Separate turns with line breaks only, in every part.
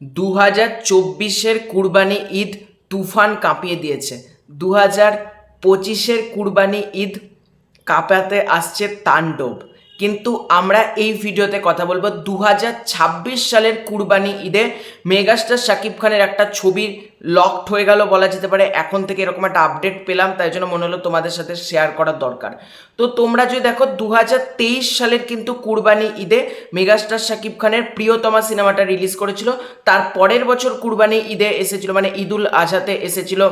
দু হাজার চব্বিশের কুরবানি ঈদ তুফান কাঁপিয়ে দিয়েছে। দু হাজার পঁচিশের কুরবানি ঈদ কাঁপাতে আসছে তাণ্ডব। কিন্তু আমরা এই ভিডিওতে কথা বলব দু হাজার ছাব্বিশ সালের কুরবানি ঈদে মেগাস্টার শাকিব খানের একটা ছবি লকড হয়ে গেল বলা যেতে পারে। এখন থেকে এরকম একটা আপডেট পেলাম, তাই জন্য মনে হলো তোমাদের সাথে শেয়ার করার দরকার। তো তোমরা যদি দেখো দু হাজার তেইশ সালের কিন্তু কুরবানি ঈদে মেগাস্টার শাকিব খানের প্রিয়তমা সিনেমাটা রিলিজ করেছিল। তার পরের বছর কুরবানি ঈদে এসেছিল মানে ঈদুল আজহাতে এসেছিল।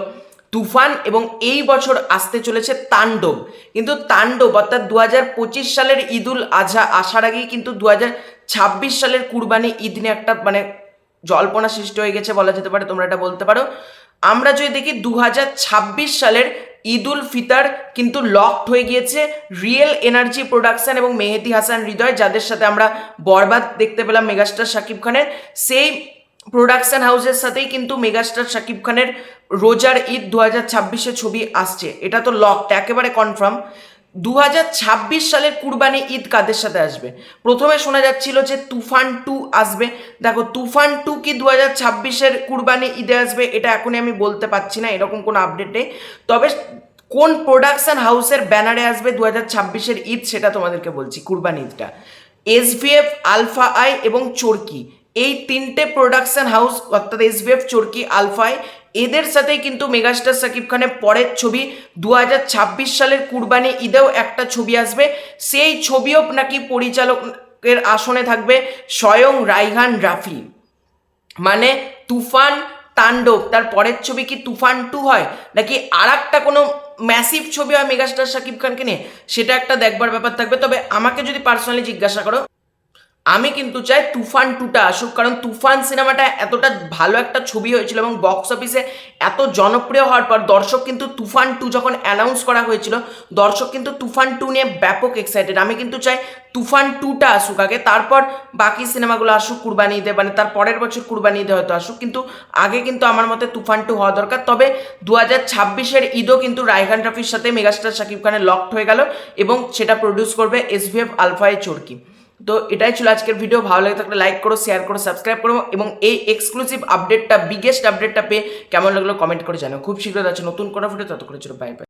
তুফান এবং এই বছর আসতে চলেছে তাণ্ডব। কিন্তু তাণ্ডব অর্থাৎ দু হাজার পঁচিশ সালের ঈদুল আজহা আসার আগেই কিন্তু দু ছাব্বিশ সালের কুরবানি ঈদ নিয়ে একটা মানে জল্পনা সৃষ্টি হয়ে গেছে বলা যেতে পারে, তোমরা এটা বলতে পারো। আমরা যদি দেখি দু হাজার ছাব্বিশ সালের ঈদুল ফিতর কিন্তু লকড হয়ে গিয়েছে রিয়েল এনার্জি প্রোডাকশন এবং মেহেদি হাসান হৃদয়, যাদের সাথে আমরা বরবাদ দেখতে পেলাম মেগাস্টার শাকিব খানের, সেই প্রোডাকশন হাউসের সাথেই কিন্তু মেগাস্টার শাকিব খানের রোজার ঈদ দু হাজার ছাব্বিশে ছবি আসছে। এটা তো লকড একেবারে কনফার্ম দু হাজার ছাব্বিশ সালের কুরবানি ঈদ কাদের সাথে আসবে? প্রথমে শোনা যাচ্ছিল যে তুফান টু আসবে। দেখো, তুফান টু কি দু হাজার ছাব্বিশের কুরবানি ঈদে আসবে এটা এখনই আমি বলতে পারছি না, এরকম কোনো আপডেট নেই। তবে কোন প্রোডাকশন হাউসের ব্যানারে আসবে দু হাজার ছাব্বিশের ঈদ সেটা তোমাদেরকে বলছি, কুরবানি ঈদটা। এসভিএফ, আলফা আই এবং চরকি। এই তিনটে প্রোডাকশন হাউস অর্থাৎ এসভিএফ চরকি আলফা আই এদের সাথেই কিন্তু মেগাস্টার সাকিব খানের পরের ছবি দু হাজার ছাব্বিশ সালের কুরবানি ঈদেও একটা ছবি আসবে। সেই ছবিও নাকি পরিচালকের আসনে থাকবে স্বয়ং রাইহান রাফি। মানে তুফান তাণ্ডব, তার পরের ছবি কি তুফান টু হয়? নাকি আর একটা কোনো ম্যাসিভ ছবি হয় মেগাস্টার শাকিব খানকে নিয়ে? সেটা একটা দেখবার ব্যাপার থাকবে। তবে আমাকে যদি পার্সোনালি জিজ্ঞাসা করো আমি কিন্তু চাই তুফান টুটা আসুক, কারণ তুফান সিনেমাটা এতটা ভালো একটা ছবি হয়েছিল এবং বক্স অফিসে এত জনপ্রিয় হওয়ার পর দর্শক কিন্তু তুফান টু যখন অ্যানাউন্স করা হয়েছিল, দর্শক কিন্তু তুফান টু নিয়ে ব্যাপক এক্সাইটেড আমি কিন্তু চাই তুফান টুটা আসুক আগে, তারপর বাকি সিনেমাগুলো আসুক, কুরবানি ঈদে মানে তার পরের বছর কুরবানি ঈদে হয়তো আসুক, কিন্তু আগে কিন্তু আমার মতে তুফান টু হওয়া দরকার। তবে দু হাজার ছাব্বিশের ঈদও কিন্তু রায়হান রাফির সাথে মেগাস্টার শাকিব খানের লকড হয়ে গেল এবং সেটা প্রডিউস করবে এসভিএফ আলফাই চরকি। তো এটাই ছিল আজকের ভিডিও ভালো লাগে থাকলে লাইক করো শেয়ার করো সাবস্ক্রাইব করো এবং এই এক্সক্লুসিভ আপডেটটা বিগেস্ট আপডেটটা পেয়ে কেমন লাগল কমেন্ট করে জানো খুব শীঘ্র আছে নতুন কোনো ভিডিও তত করে ছিল বাই বাই